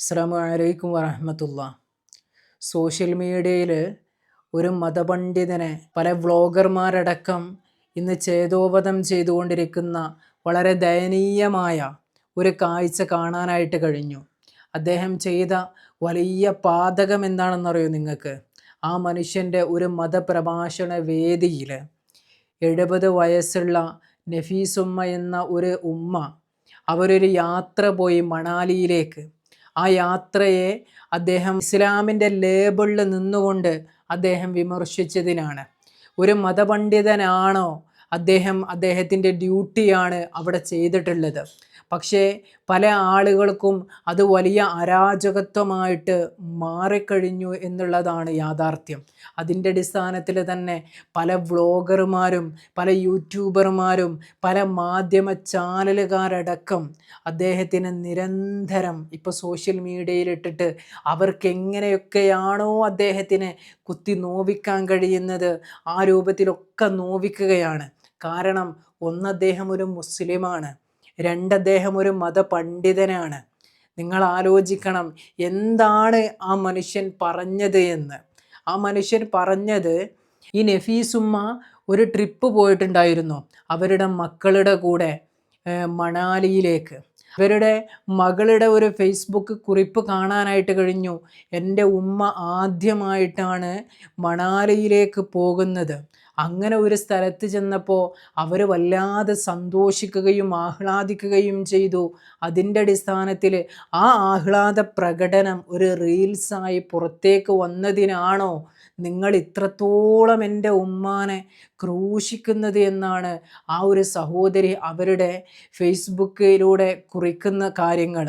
അസ്സാം വലൈക്കും വറഹമത്തുള്ള. സോഷ്യൽ മീഡിയയിൽ ഒരു മതപണ്ഡിതനെ പല വ്ളോഗർമാരടക്കം ഇന്ന് ചേതോപതം ചെയ്തുകൊണ്ടിരിക്കുന്ന വളരെ ദയനീയമായ ഒരു കാഴ്ച കാണാനായിട്ട് കഴിഞ്ഞു. അദ്ദേഹം ചെയ്ത വലിയ പാതകം എന്താണെന്നറിയോ നിങ്ങൾക്ക്? ആ മനുഷ്യന്റെ ഒരു മതപ്രഭാഷണ വേദിയിൽ എഴുപത് വയസ്സുള്ള നഫീസുമ്മ എന്ന ഒരു ഉമ്മ അവരൊരു യാത്ര പോയി മണാലിയിലേക്ക് ആ യാത്രയെ അദ്ദേഹം ഇസ്ലാമിന്റെ ലേബിളിൽ നിന്നുകൊണ്ട് അദ്ദേഹം വിമർശിച്ചതിനാണ്. ഒരു മതപണ്ഡിതനാണോ അദ്ദേഹം അദ്ദേഹത്തിന്റെ ഡ്യൂട്ടിയാണ് അവിടെ ചെയ്തിട്ടുള്ളത്. പക്ഷേ പല ആളുകൾക്കും അത് വലിയ അരാജകത്വമായിട്ട് മാറിക്കഴിഞ്ഞു എന്നുള്ളതാണ് യാഥാർത്ഥ്യം. അതിന്റെ അടിസ്ഥാനത്തിൽ തന്നെ പല വ്ളോഗർമാരും പല യൂട്യൂബർമാരും പല മാധ്യമ ചാനലുകാരടക്കം അദ്ദേഹത്തിന് നിരന്തരം ഇപ്പോൾ സോഷ്യൽ മീഡിയയിലിട്ടിട്ട് അവർക്ക് എങ്ങനെയൊക്കെയാണോ അദ്ദേഹത്തിന് കുത്തി നോവിക്കാൻ കഴിയുന്നത് ആ രൂപത്തിലൊക്കെ നോവിക്കുകയാണ്. കാരണം ഒന്ന് അദ്ദേഹം ഒരു മുസ്ലിമാണ്. രണ്ട് അദ്ദേഹം ഒരു മതപണ്ഡിതനാണ്. നിങ്ങൾ ആലോചിക്കണം എന്താണ് ആ മനുഷ്യൻ പറഞ്ഞത് എന്ന്. ആ മനുഷ്യൻ പറഞ്ഞത് ഈ നഫീസുമ്മ ഒരു ട്രിപ്പ് പോയിട്ടുണ്ടായിരുന്നു അവരുടെ മക്കളുടെ കൂടെ മണാലിയിലേക്ക്. അവരുടെ മകളുടെ ഒരു ഫേസ്ബുക്ക് കുറിപ്പ് കാണാനായിട്ട് കഴിഞ്ഞു. എന്റെ ഉമ്മ ആദ്യമായിട്ടാണ് മണാലിയിലേക്ക് പോകുന്നത്. അങ്ങനെ ഒരു സ്ഥലത്ത് ചെന്നപ്പോൾ അവർ വല്ലാതെ സന്തോഷിക്കുകയും ആഹ്ലാദിക്കുകയും ചെയ്തു. അതിന്റെ അടിസ്ഥാനത്തിൽ ആ ആഹ്ലാദ പ്രകടനം ഒരു റീൽസായി പുറത്തേക്ക് വന്നതിനാണോ നിങ്ങൾ ഇത്രത്തോളം എന്റെ ഉമ്മാനെ ക്രൂശിക്കുന്നത് എന്നാണ് ആ ഒരു സഹോദരി അവരുടെ ഫേസ്ബുക്കിലൂടെ കുറിക്കുന്ന കാര്യങ്ങൾ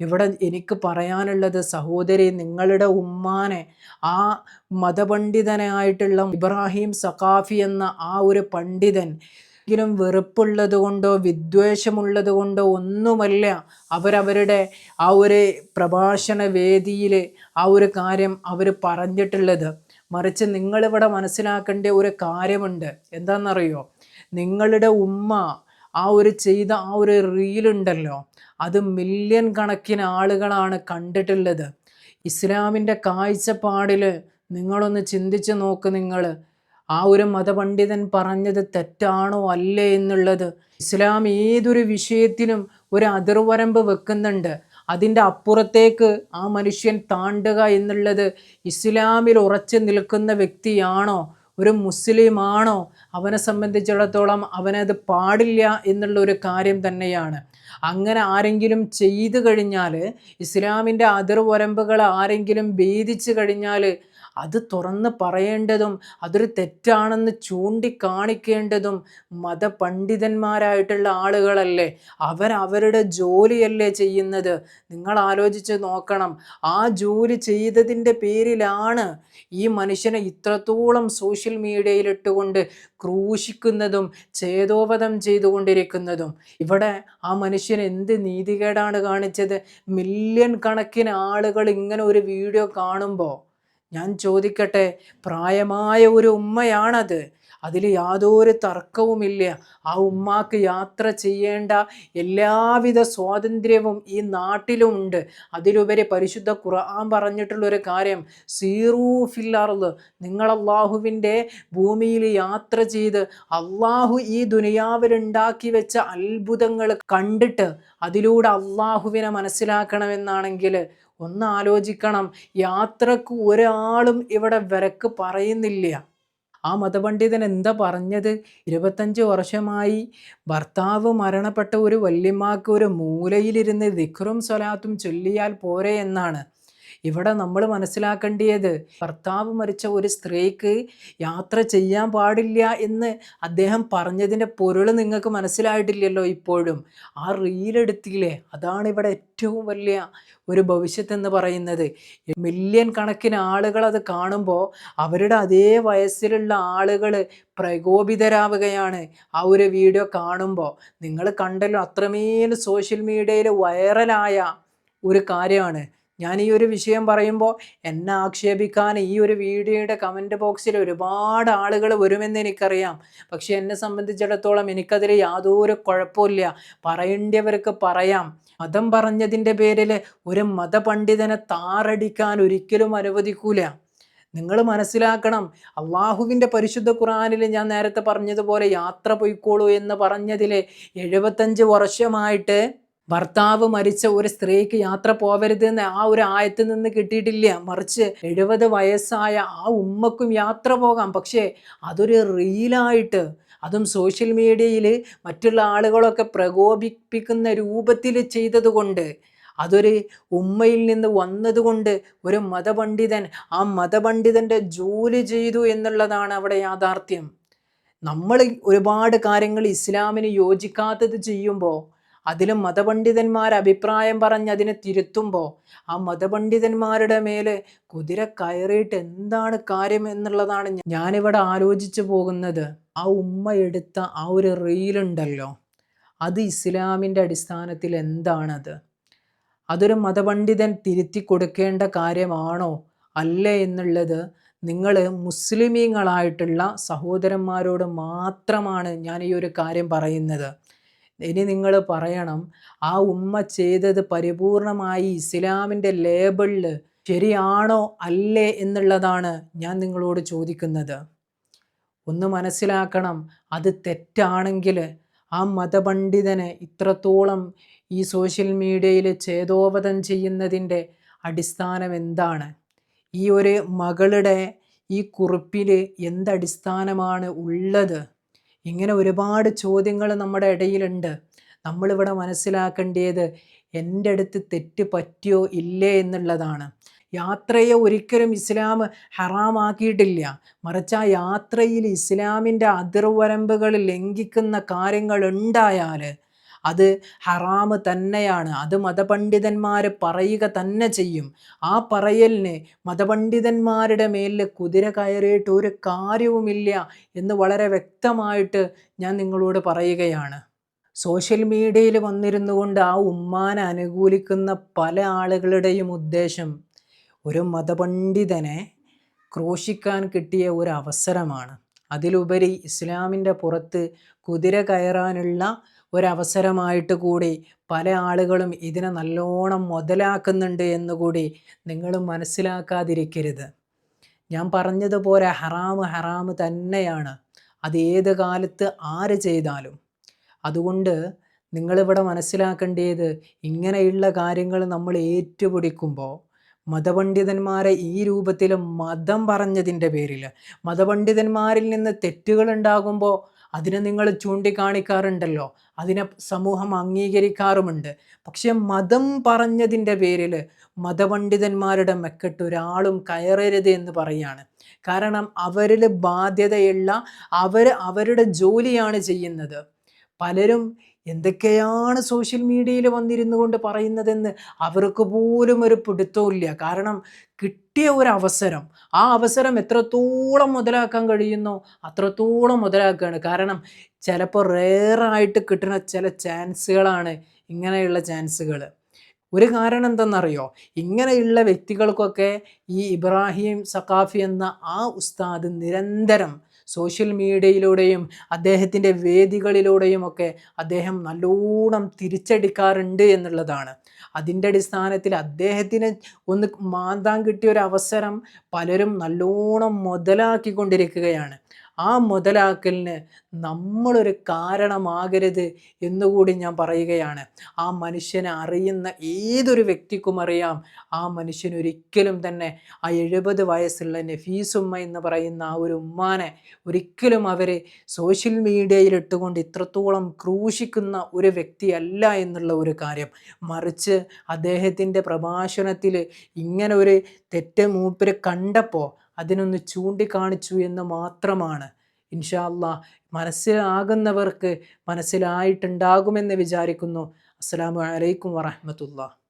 ഇവിടെ എനിക്ക് പറയാനുള്ളത് സഹോദരി നിങ്ങളുടെ ഉമ്മാനെ ആ മതപണ്ഡിതനായിട്ടുള്ള ഇബ്രാഹിം സഖാഫി എന്ന ആ ഒരു പണ്ഡിതൻ എങ്കിലും വെറുപ്പുള്ളത് കൊണ്ടോ വിദ്വേഷമുള്ളത് കൊണ്ടോ ഒന്നുമല്ല അവരവരുടെ ആ ഒരു പ്രഭാഷണ വേദിയിൽ ആ ഒരു കാര്യം അവർ പറഞ്ഞിട്ടുള്ളത്. മറിച്ച് നിങ്ങളിവിടെ മനസ്സിലാക്കേണ്ട ഒരു കാര്യമുണ്ട്. എന്താണെന്നറിയോ നിങ്ങളുടെ ഉമ്മ ആ ഒരു ചെയ്ത ആ ഒരു റീലുണ്ടല്ലോ അത് മില്യൺ കണക്കിന് ആളുകളാണ് കണ്ടിട്ടുള്ളത്. ഇസ്ലാമിന്റെ കാഴ്ചപ്പാടിൽ നിങ്ങളൊന്ന് ചിന്തിച്ച് നോക്ക് നിങ്ങൾ. ആ ഒരു മതപണ്ഡിതൻ പറഞ്ഞത് തെറ്റാണോ അല്ലേ എന്നുള്ളത്. ഇസ്ലാം ഏതൊരു വിഷയത്തിനും ഒരു അതിർവരമ്പ് വെക്കുന്നുണ്ട്. അതിന്റെ അപ്പുറത്തേക്ക് ആ മനുഷ്യൻ താണ്ടുക എന്നുള്ളത് ഇസ്ലാമിൽ ഉറച്ചു നിൽക്കുന്ന വ്യക്തിയാണോ ഒരു മുസ്ലിമാണോ? അവനെ സംബന്ധിച്ചിടത്തോളം അവനത് പാടില്ല എന്നുള്ള ഒരു കാര്യം തന്നെയാണ്. അങ്ങനെ ആരെങ്കിലും ചെയ്തു കഴിഞ്ഞാൽ ഇസ്ലാമിന്റെ അതിർവരമ്പുകൾ ആരെങ്കിലും ഭേദിച്ചു കഴിഞ്ഞാൽ അത് തുറന്ന് പറയേണ്ടതും അതൊരു തെറ്റാണെന്ന് ചൂണ്ടിക്കാണിക്കേണ്ടതും മതപണ്ഡിതന്മാരായിട്ടുള്ള ആളുകളല്ലേ? അവർ അവരുടെ ജോലിയല്ലേ ചെയ്യുന്നത്? നിങ്ങൾ ആലോചിച്ച് നോക്കണം. ആ ജോലി ചെയ്തതിന്റെ പേരിലാണ് ഈ മനുഷ്യനെ ഇത്രത്തോളം സോഷ്യൽ മീഡിയയിലിട്ടുകൊണ്ട് ക്രൂശിക്കുന്നതും ചേതോപതം ചെയ്തുകൊണ്ടിരിക്കുന്നതും. ഇവിടെ ആ മനുഷ്യൻ എന്ത് നീതികേടാണ് കാണിച്ചത്? മില്യൺ കണക്കിന് ആളുകൾ ഇങ്ങനെ ഒരു വീഡിയോ കാണുമ്പോൾ ഞാൻ ചോദിക്കട്ടെ പ്രായമായ ഒരു ഉമ്മയാണത്. അതിൽ യാതൊരു തർക്കവുമില്ല. ആ ഉമ്മാക്ക് യാത്ര ചെയ്യേണ്ട എല്ലാവിധ സ്വാതന്ത്ര്യവും ഈ നാട്ടിലുമുണ്ട് അതിലുപരി പരിശുദ്ധ ഖുർആൻ പറഞ്ഞിട്ടുള്ളൊരു കാര്യം സീറൂ ഫില്ലാറുള്ളത് നിങ്ങൾ അള്ളാഹുവിന്റെ ഭൂമിയിൽ യാത്ര ചെയ്ത് അള്ളാഹു ഈ ദുനിയാവിലുണ്ടാക്കി വെച്ച അത്ഭുതങ്ങൾ കണ്ടിട്ട് അതിലൂടെ അള്ളാഹുവിനെ മനസ്സിലാക്കണമെന്നാണെങ്കിൽ ഒന്ന് ആലോചിക്കണം യാത്രയ്ക്ക് ഒരാളും ഇവിടെ വിലക്ക് പറയുന്നില്ല. ആ മതപണ്ഡിതൻ എന്താ പറഞ്ഞത്? ഇരുപത്തഞ്ച് വർഷമായി ഭർത്താവ് മരണപ്പെട്ട ഒരു വല്യമ്മക്ക് ഒരു മൂലയിലിരുന്ന് ദിഖറും സ്വലാത്തും ചൊല്ലിയാൽ പോരെ എന്നാണ്. ഇവിടെ നമ്മൾ മനസ്സിലാക്കേണ്ടിയത് ഭർത്താവ് മരിച്ച ഒരു സ്ത്രീക്ക് യാത്ര ചെയ്യാൻ പാടില്ല എന്ന് അദ്ദേഹം പറഞ്ഞതിന്റെ പൊരുൾ നിങ്ങൾക്ക് മനസ്സിലായിട്ടില്ലല്ലോ ഇപ്പോഴും. ആ റീലെടുത്തില്ലേ അതാണ് ഇവിടെ ഏറ്റവും വലിയ ഒരു ഭവിഷ്യത്ത് എന്ന് പറയുന്നത്. മില്യൺ കണക്കിന് ആളുകൾ അത് കാണുമ്പോൾ അവരുടെ അതേ വയസ്സിലുള്ള ആളുകൾ പ്രകോപിതരാവുകയാണ് ആ ഒരു വീഡിയോ കാണുമ്പോൾ. നിങ്ങൾ കണ്ടല്ലോ അത്രമേൽ സോഷ്യൽ മീഡിയയിൽ വൈറലായ ഒരു കാര്യമാണ്. ഞാൻ ഈ ഒരു വിഷയം പറയുമ്പോൾ എന്നെ ആക്ഷേപിക്കാൻ ഈ ഒരു വീഡിയോയുടെ കമന്റ് ബോക്സിൽ ഒരുപാട് ആളുകൾ വരുമെന്ന് എനിക്കറിയാം. പക്ഷെ എന്നെ സംബന്ധിച്ചിടത്തോളം എനിക്കതിൽ യാതൊരു കുഴപ്പമില്ല പറയേണ്ടവർക്ക് പറയാം. മതം പറഞ്ഞതിന്റെ പേരിൽ ഒരു മതപണ്ഡിതനെ താറടിക്കാൻ ഒരിക്കലും അനുവദിക്കൂല. നിങ്ങൾ മനസ്സിലാക്കണം അള്ളാഹുവിന്റെ പരിശുദ്ധ ഖുറാനിൽ ഞാൻ നേരത്തെ പറഞ്ഞതുപോലെ യാത്ര പൊയ്ക്കോളൂ എന്ന് പറഞ്ഞതിൽ എഴുപത്തഞ്ച് വർഷമായിട്ട് ഭർത്താവ് മരിച്ച ഒരു സ്ത്രീക്ക് യാത്ര പോവരുത് എന്ന് ആ ഒരു ആയത്തിൽ നിന്ന് കിട്ടിയിട്ടില്ല. മറിച്ച് എഴുപത് വയസ്സായ ആ ഉമ്മക്കും യാത്ര പോകാം. പക്ഷേ അതൊരു റീലായിട്ട് അതും സോഷ്യൽ മീഡിയയിൽ മറ്റുള്ള ആളുകളൊക്കെ പ്രകോപിപ്പിക്കുന്ന രൂപത്തിൽ ചെയ്തതുകൊണ്ട് അതൊരു ഉമ്മയിൽ നിന്ന് വന്നതുകൊണ്ട് ഒരു മതപണ്ഡിതൻ ആ മതപണ്ഡിതന്റെ ജോലി ചെയ്തു എന്നുള്ളതാണ് അവിടെ യാഥാർത്ഥ്യം. നമ്മൾ ഒരുപാട് കാര്യങ്ങൾ ഇസ്ലാമിന് യോജിക്കാത്തത് ചെയ്യുമ്പോൾ അതിലും മതപണ്ഡിതന്മാർ അഭിപ്രായം പറഞ്ഞ് അതിനെ തിരുത്തുമ്പോൾ ആ മതപണ്ഡിതന്മാരുടെ മേലെ കുതിര കയറിയിട്ട് എന്താണ് കാര്യം എന്നുള്ളതാണ് ഞാനിവിടെ ആലോചിച്ചു പോകുന്നത്. ആ ഉമ്മ എടുത്ത ആ ഒരു റീലുണ്ടല്ലോ അത് ഇസ്ലാമിന്റെ അടിസ്ഥാനത്തിൽ എന്താണത്? അതൊരു മതപണ്ഡിതൻ തിരുത്തി കൊടുക്കേണ്ട കാര്യമാണോ? അല്ലേ എന്നുള്ളത് നിങ്ങൾ മുസ്ലിമീങ്ങളായിട്ടുള്ള സഹോദരന്മാരോട് മാത്രമാണ് ഞാൻ ഈ ഒരു കാര്യം പറയുന്നത്. ഇനി നിങ്ങൾ പറയണം ആ ഉമ്മ ചെയ്തത് പരിപൂർണമായി ഇസ്ലാമിന്റെ ലേബിളിൽ ശരിയാണോ അല്ലേ എന്നുള്ളതാണ് ഞാൻ നിങ്ങളോട് ചോദിക്കുന്നത്. ഒന്ന് മനസ്സിലാക്കണം അത് തെറ്റാണെങ്കിൽ ആ മതപണ്ഡിതനെ ഇത്രത്തോളം ഈ സോഷ്യൽ മീഡിയയിൽ ചേതോപതം ചെയ്യുന്നതിന്റെ അടിസ്ഥാനം എന്താണ്? ഈ ഒരു മകളുടെ ഈ കുറിപ്പിൽ എന്തടിസ്ഥാനമാണ് ഉള്ളത്? ഇങ്ങനെ ഒരുപാട് ചോദ്യങ്ങൾ നമ്മുടെ ഇടയിലുണ്ട്. നമ്മളിവിടെ മനസ്സിലാക്കേണ്ടത് എന്റെ അടുത്ത് തെറ്റ് പറ്റിയോ ഇല്ലേ എന്നുള്ളതാണ്. യാത്രയെ ഒരിക്കലും ഇസ്ലാം ഹറാമാക്കിയിട്ടില്ല. മറിച്ച് ആ യാത്രയിൽ ഇസ്ലാമിന്റെ അതിർവരമ്പുകൾ ലംഘിക്കുന്ന കാര്യങ്ങൾ ഉണ്ടായാൽ അത് ഹറാമ് തന്നെയാണ്. അത് മതപണ്ഡിതന്മാർ പറയുക തന്നെ ചെയ്യും. ആ പറയലിന് മതപണ്ഡിതന്മാരുടെ മേലിൽ കുതിര കയറിയിട്ട് ഒരു കാര്യവുമില്ല എന്ന് വളരെ വ്യക്തമായിട്ട് ഞാൻ നിങ്ങളോട് പറയുകയാണ്. സോഷ്യൽ മീഡിയയിൽ വന്നിരുന്നു കൊണ്ട് ആ ഉമ്മാനെ അനുകൂലിക്കുന്ന പല ആളുകളുടെയും ഉദ്ദേശം ഒരു മതപണ്ഡിതനെ ക്രോശിക്കാൻ കിട്ടിയ ഒരു അവസരമാണ്. അതിലുപരി ഇസ്ലാമിന്റെ പുറത്ത് കുതിര കയറാനുള്ള ഒരവസരമായിട്ട് കൂടി പല ആളുകളും ഇതിനെ നല്ലോണം മുതലാക്കുന്നുണ്ട് എന്നുകൂടി നിങ്ങൾ മനസ്സിലാക്കാതിരിക്കരുത്. ഞാൻ പറഞ്ഞതുപോലെ ഹറാമ് ഹറാമ് തന്നെയാണ്. അത് ഏത് കാലത്ത് ആര് ചെയ്താലും. അതുകൊണ്ട് നിങ്ങളിവിടെ മനസ്സിലാക്കേണ്ടത് ഇങ്ങനെയുള്ള കാര്യങ്ങൾ നമ്മൾ ഏറ്റുപിടിക്കുമ്പോൾ മതപണ്ഡിതന്മാരെ ഈ രൂപത്തിൽ മതം പറഞ്ഞതിന്റെ പേരിൽ മതപണ്ഡിതന്മാരിൽ നിന്ന് തെറ്റുകൾ ഉണ്ടാകുമ്പോൾ അതിനെ നിങ്ങൾ ചൂണ്ടിക്കാണിക്കാറുണ്ടല്ലോ. അതിനെ സമൂഹം അംഗീകരിക്കാറുമുണ്ട്. പക്ഷെ മതം പറഞ്ഞതിന്റെ പേരിൽ മതപണ്ഡിതന്മാരുടെ മെക്കെട്ട് ഒരാളും കയറരുത് എന്ന് പറയാണ്. കാരണം അവരിൽ ബാധ്യതയുള്ള അവർ അവരുടെ ജോലിയാണ് ചെയ്യുന്നത്. പലരും എന്തൊക്കെയാണ് സോഷ്യൽ മീഡിയയിൽ വന്നിരുന്നു കൊണ്ട് പറയുന്നതെന്ന് അവർക്ക് പോലും ഒരു പിടുത്തമില്ല കാരണം കിട്ടിയ ഒരു അവസരം ആ അവസരം എത്രത്തോളം മുതലാക്കാൻ കഴിയുന്നോ അത്രത്തോളം മുതലാക്കുകയാണ്. കാരണം ചിലപ്പോൾ റെയറായിട്ട് കിട്ടുന്ന ചില ചാൻസുകളാണ് ഇങ്ങനെയുള്ള ചാൻസുകൾ. ഒരു കാരണം എന്തെന്നറിയോ? ഇങ്ങനെയുള്ള വ്യക്തികൾക്കൊക്കെ ഈ ഇബ്രാഹിം സഖാഫി എന്ന ആ ഉസ്താദ് നിരന്തരം സോഷ്യൽ മീഡിയയിലൂടെയും അദ്ദേഹത്തിന്റെ വേദികളിലൂടെയും ഒക്കെ അദ്ദേഹം നല്ലോണം തിരിച്ചടിക്കാറുണ്ട് എന്നുള്ളതാണ്. അതിന്റെ അടിസ്ഥാനത്തിൽ അദ്ദേഹത്തിന് ഒന്ന് മാന്താൻ കിട്ടിയ ഒരു അവസരം പലരും നല്ലോണം മുതലാക്കിക്കൊണ്ടിരിക്കുകയാണ്. ആ മുതലാക്കലിന് നമ്മളൊരു കാരണമാകരുത് എന്നുകൂടി ഞാൻ പറയുകയാണ്. ആ മനുഷ്യനെ അറിയുന്ന ഏതൊരു വ്യക്തിക്കും അറിയാം. ആ മനുഷ്യൻ ഒരിക്കലും തന്നെ ആ എഴുപത് വയസ്സുള്ള നഫീസുമ്മ എന്ന് പറയുന്ന ആ ഒരു ഉമ്മാനെ ഒരിക്കലും അവർ സോഷ്യൽ മീഡിയയിൽ ഇട്ടുകൊണ്ട് ഇത്രത്തോളം ക്രൂശിക്കുന്ന ഒരു വ്യക്തിയല്ല എന്നുള്ള ഒരു കാര്യം. മറിച്ച് അദ്ദേഹത്തിന്റെ പ്രഭാഷണത്തിൽ ഇങ്ങനെ ഒരു തെറ്റ് മൂപ്പര് കണ്ടപ്പോൾ അതിനൊന്ന് ചൂണ്ടിക്കാണിച്ചു എന്ന് മാത്രമാണ്. ഇൻഷാല്ല മനസ്സിലാകുന്നവർക്ക് മനസ്സിലായിട്ടുണ്ടാകുമെന്ന് വിചാരിക്കുന്നു. അസ്സാം വലൈക്കും വറഹമത്തുള്ള